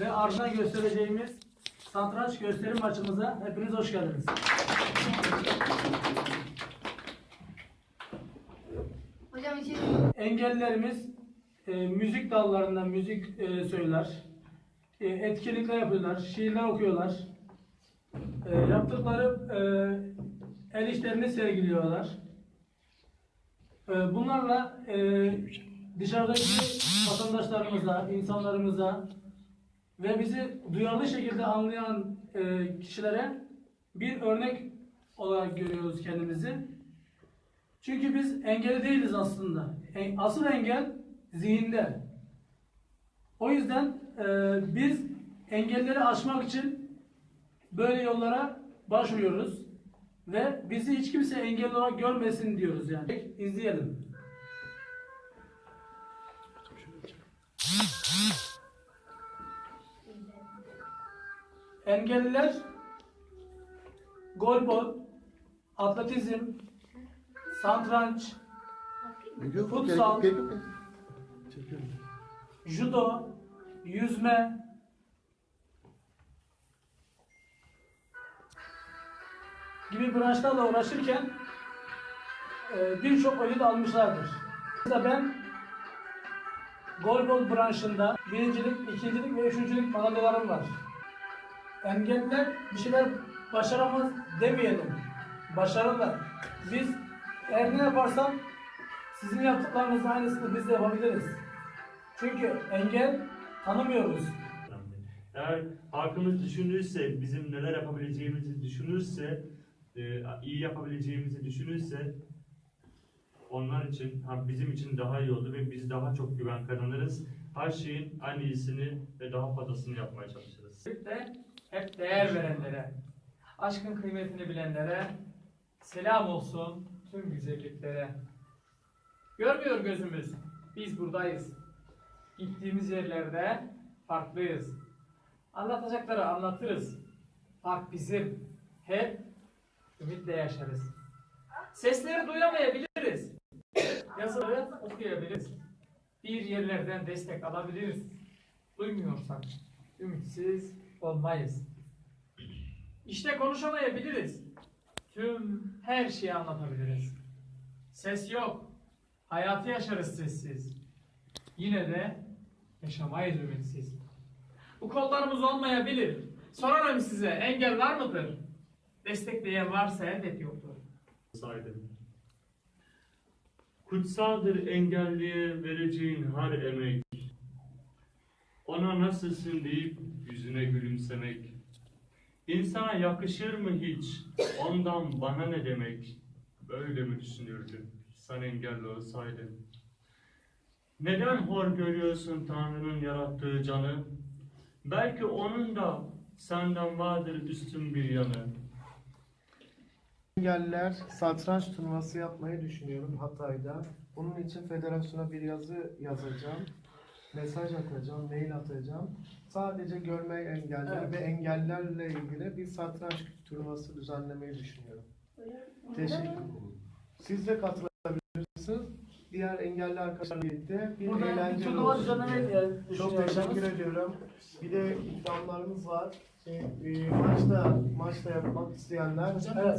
ve ardından göstereceğimiz satranç gösterim maçımıza hepiniz hoş geldiniz. Hocam içeri Engellilerimiz e, müzik dallarında müzik e, söyler, e, etkinlikler yapıyorlar, şiirler okuyorlar. E, yaptıkları e, el işlerini sergiliyorlar. E, bunlarla e, dışarıdaki vatandaşlarımıza, insanlarımıza ve bizi duyarlı şekilde anlayan e, kişilere bir örnek olarak görüyoruz kendimizi. Çünkü biz engelli değiliz aslında. En- Asıl engel zihinde. O yüzden e, biz engelleri aşmak için böyle yollara başvuruyoruz. Ve bizi hiç kimse engelli olarak görmesin diyoruz yani. İzleyelim. Engelliler golbol, atletizm, satranç, Futsal. judo, yüzme, gibi branşlarla uğraşırken e, birçok ödül almışlardır. Mesela ben golbol branşında birincilik, ikincilik ve üçüncülük madalyalarım var. Engelliler bir şeyler başaramaz demeyelim. Başarırlar. Biz eğer ne yaparsam sizin yaptıklarınızın aynısını biz de yapabiliriz. Çünkü engel tanımıyoruz. Eğer halkımız düşünürse, bizim neler yapabileceğimizi düşünürse, e, iyi yapabileceğimizi düşünürse onlar için, bizim için daha iyi olur ve biz daha çok güven kazanırız. Her şeyin en iyisini ve daha fazlasını yapmaya çalışırız. de hep değer verenlere, aşkın kıymetini bilenlere selam olsun tüm güzelliklere. Görmüyor gözümüz, biz buradayız. Gittiğimiz yerlerde farklıyız. Anlatacakları anlatırız. Fark bizim. Hep ümitle yaşarız. Sesleri duyamayabiliriz. Yazıları okuyabiliriz. Bir yerlerden destek alabiliriz. Duymuyorsak ümitsiz olmayız. İşte konuşamayabiliriz. Tüm her şeyi anlatabiliriz. Ses yok. Hayatı yaşarız sessiz. Yine de yaşamayız ümitsiz. Bu kollarımız olmayabilir. Sorarım size engel var mıdır? Destekleyen varsa elbet yoktur. saydım. Kutsaldır engelliye vereceğin her emek. Ona nasılsın deyip yüzüne gülümsemek. İnsana yakışır mı hiç? Ondan bana ne demek? Böyle mi düşünürdün? Sen engelli olsaydın. Neden hor görüyorsun Tanrı'nın yarattığı canı? Belki onun da senden vardır üstün bir yanı. Engelliler satranç turnuvası yapmayı düşünüyorum Hatay'da. Bunun için federasyona bir yazı yazacağım. Mesaj atacağım, mail atacağım. Sadece görme engeller Evet. ve engellerle ilgili bir satranç turnuvası düzenlemeyi düşünüyorum. Teşekkür ederim. Siz de katılabilirsiniz. Diğer engelli arkadaşlarla birlikte bir Burada bir eğlenceli turnuva olsun. düzenlemeyi e, Çok teşekkür ediyorum. Bir de ikramlarımız var. Şey, e, maçta maçta yapmak isteyenler Evet.